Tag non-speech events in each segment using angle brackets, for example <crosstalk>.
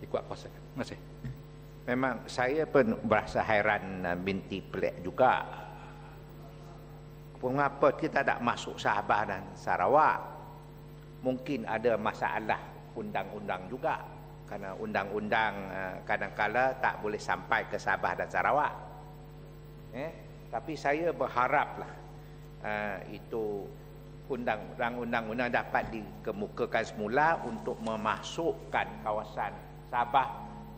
dikuat kuasakan. Terima kasih. Memang saya pun berasa hairan dan binti pelik juga. Mengapa kita tak masuk Sabah dan Sarawak? Mungkin ada masalah undang-undang juga. Karena undang-undang uh, kadang-kala tak boleh sampai ke Sabah dan Sarawak. Eh? Tapi saya berharaplah uh, itu undang-undang dapat dikemukakan semula untuk memasukkan kawasan Sabah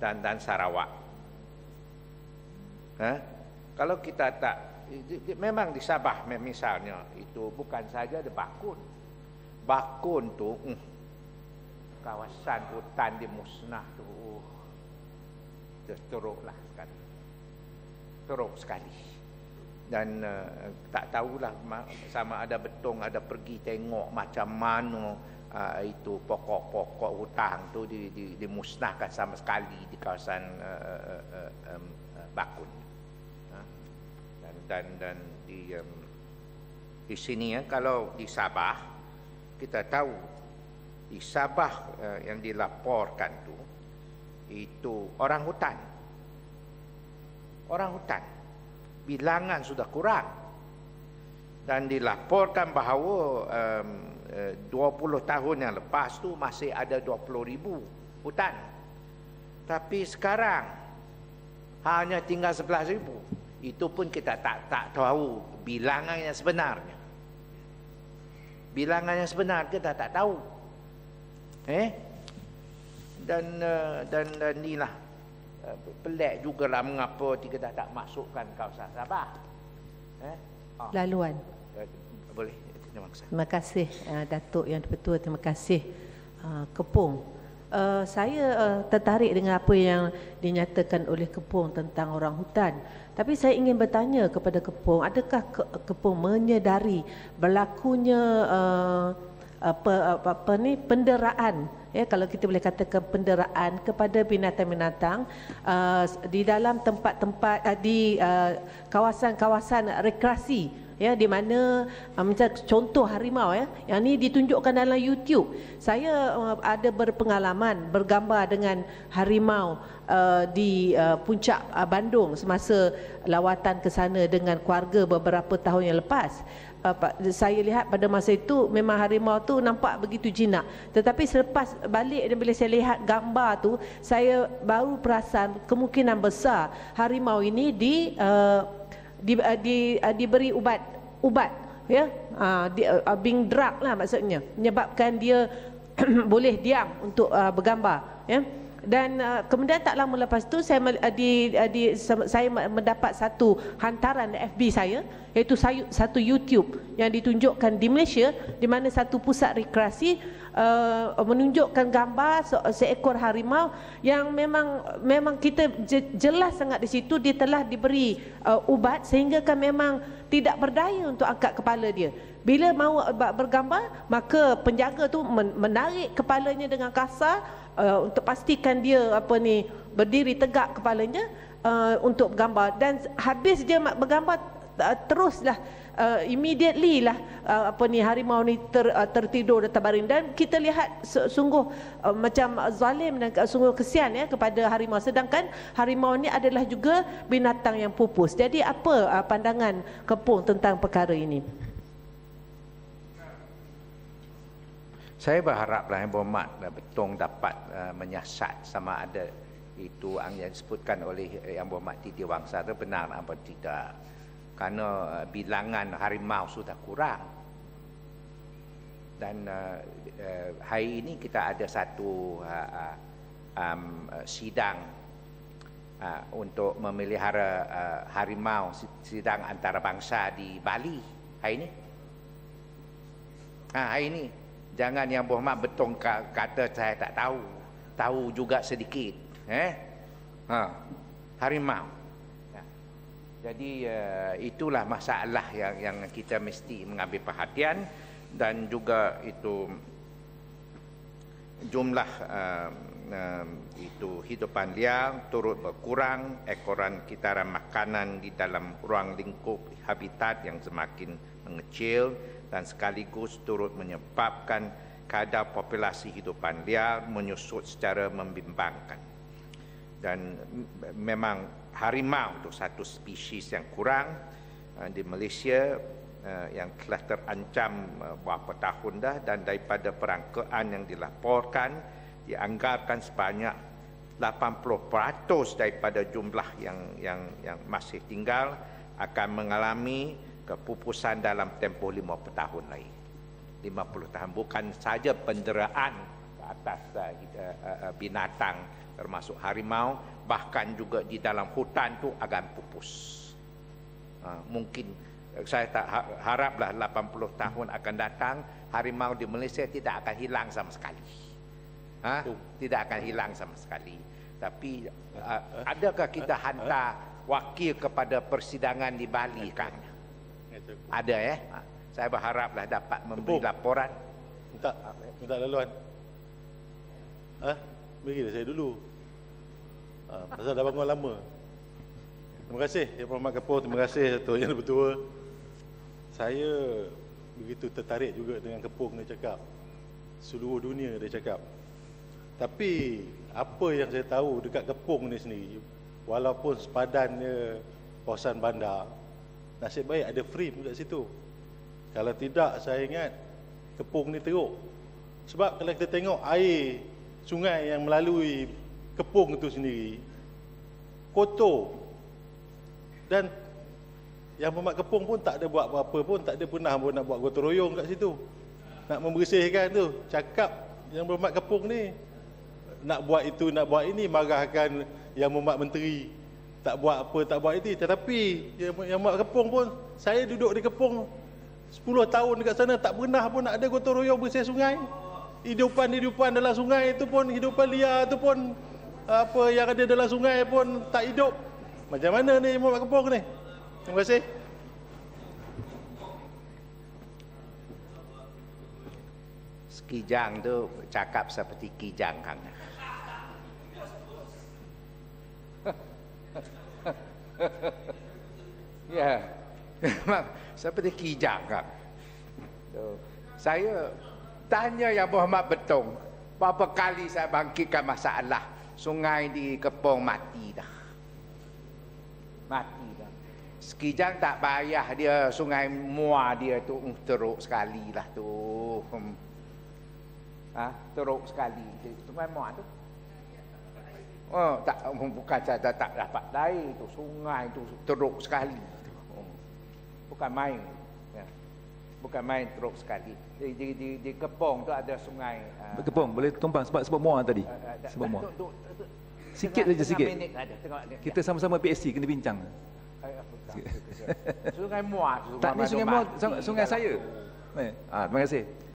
dan dan Sarawak. Ha? Kalau kita tak memang di Sabah misalnya itu bukan saja ada bakun. Bakun tu uh, kawasan hutan di musnah tu uh, teruklah sekali. Teruk sekali. Dan uh, tak tahulah sama ada betung ada pergi tengok macam mana uh, itu pokok-pokok hutang tu di, di, dimusnahkan sama sekali di kawasan uh, uh, um, uh, Bakun. Uh, dan dan dan di um, di sini ya kalau di Sabah kita tahu di Sabah uh, yang dilaporkan tu itu orang hutan. Orang hutan bilangan sudah kurang dan dilaporkan bahawa um, 20 eh, tahun yang lepas tu masih ada 20 ribu hutan. Tapi sekarang hanya tinggal 11 ribu. Itu pun kita tak tak tahu bilangan yang sebenarnya. Bilangan yang sebenar kita tak tahu. Eh? Dan uh, dan dan inilah uh, pelik jugalah mengapa kita tak masukkan kawasan Sabah. Eh? Oh. Laluan. Boleh. Terima kasih. Uh, Datuk Yang Dipertua. Terima kasih uh, Kepung. Uh, saya uh, tertarik dengan apa yang dinyatakan oleh Kepung tentang orang hutan. Tapi saya ingin bertanya kepada Kepung, adakah Kepung menyedari berlakunya uh, apa, apa, apa ni penderaan ya kalau kita boleh katakan penderaan kepada binatang-binatang uh, di dalam tempat-tempat uh, di uh, kawasan-kawasan rekreasi ya di mana uh, macam contoh harimau ya. Yang ni ditunjukkan dalam YouTube. Saya uh, ada berpengalaman bergambar dengan harimau uh, di uh, puncak uh, Bandung semasa lawatan ke sana dengan keluarga beberapa tahun yang lepas. Saya lihat pada masa itu memang harimau tu nampak begitu jinak. Tetapi selepas balik dan bila saya lihat gambar tu saya baru perasan kemungkinan besar harimau ini di uh, di, uh, di, uh, diberi ubat ubat ya? Uh, di, uh, being drug lah maksudnya. Menyebabkan dia <clears throat> boleh diam untuk uh, bergambar ya dan uh, kemudian tak lama lepas tu saya uh, di, uh, di saya mendapat satu hantaran FB saya iaitu satu YouTube yang ditunjukkan di Malaysia di mana satu pusat rekreasi uh, menunjukkan gambar se- seekor harimau yang memang memang kita jelas sangat di situ dia telah diberi uh, ubat sehingga kan memang tidak berdaya untuk angkat kepala dia. Bila mau bergambar maka penjaga tu menarik kepalanya dengan kasar uh, untuk pastikan dia apa ni berdiri tegak kepalanya uh, untuk bergambar. Dan habis dia bergambar uh, teruslah uh, immediately lah uh, apa ni harimau ni ter, uh, tertidur dan terbaring dan kita lihat sungguh uh, macam zalim dan uh, sungguh kesian ya kepada harimau. Sedangkan harimau ni adalah juga binatang yang pupus. Jadi apa uh, pandangan kepung tentang perkara ini saya berharaplah yang berhormat betul dapat uh, menyiasat sama ada itu yang disebutkan oleh yang berhormat Titi Wangsa. Itu benar atau tidak. Kerana uh, bilangan harimau sudah kurang. Dan uh, uh, hari ini kita ada satu uh, uh, um, sidang uh, untuk memelihara uh, harimau sidang antarabangsa di Bali. Hari ini? Ha, hari ini jangan yang berhormat betul kata saya tak tahu. Tahu juga sedikit eh? Ha, harimau. Jadi uh, itulah masalah yang yang kita mesti mengambil perhatian dan juga itu jumlah uh, uh, itu hidupan liar turut berkurang, ekoran kitaran makanan di dalam ruang lingkup habitat yang semakin mengecil dan sekaligus turut menyebabkan kadar populasi hidupan liar menyusut secara membimbangkan. Dan memang harimau itu satu spesies yang kurang uh, di Malaysia uh, yang telah terancam beberapa tahun dah dan daripada perangkaan yang dilaporkan dianggarkan sebanyak 80% daripada jumlah yang yang yang masih tinggal akan mengalami kepupusan dalam tempoh 50 tahun lagi. 50 tahun bukan saja penderaan ke atas uh, binatang termasuk harimau bahkan juga di dalam hutan tu akan pupus. Uh, mungkin saya tak ha-, haraplah 80 tahun akan datang harimau di Malaysia tidak akan hilang sama sekali. Ha? Tidak akan hilang sama sekali. Tapi uh, adakah kita hantar wakil kepada persidangan di Bali kan? Ada ya. Ha? Saya berharaplah dapat memberi Tepuk. laporan. Minta, minta laluan. Ha? bagi saya dulu. Ha, pasal dah bangun lama. Terima kasih Yang Berhormat Kepo, terima kasih Datuk Yang Bertua. Saya begitu tertarik juga dengan Kepung dia cakap. Seluruh dunia dia cakap. Tapi apa yang saya tahu dekat Kepung ni sendiri, walaupun sepadannya kawasan bandar, nasib baik ada frame kat situ. Kalau tidak saya ingat Kepung ni teruk. Sebab kalau kita tengok air sungai yang melalui Kepung itu sendiri kotor. Dan yang pemak Kepung pun tak ada buat apa-apa pun, tak ada pernah pun nak buat gotong royong situ. Nak membersihkan tu. Cakap yang pemak Kepung ni nak buat itu nak buat ini marahkan yang memak menteri. Tak buat apa tak buat itu tetapi yang yang mak kepung pun saya duduk di kepung 10 tahun dekat sana tak pernah pun ada gotong royong bersih sungai. Hidupan hidupan dalam sungai itu pun hidupan liar itu pun apa yang ada dalam sungai pun tak hidup. Macam mana ni mak kepung ni? Terima kasih Kijang tu cakap seperti kijang kan. <laughs> ya <laughs> seperti kijang kan saya tanya yang Muhammad Betong berapa kali saya bangkitkan masalah sungai di Kepong mati dah mati dah Sekijang tak payah dia sungai Mua dia tu uh, teruk sekali lah tu. Hmm. Ha, teruk sekali. Sungai Mua tu Oh, tak bukan saja tak dapat air tu sungai tu teruk sekali. Oh, bukan main. Ya. Bukan main teruk sekali. Di di di, di Kepong tu ada sungai. Uh, Kepong boleh tumpang sebab sebab muar tadi. Uh, sebab muar. Sikit saja sikit. Kita sama-sama PSC kena bincang. Sungai Muar. Tak ni sungai Muar, sungai saya. Eh, ah, terima kasih.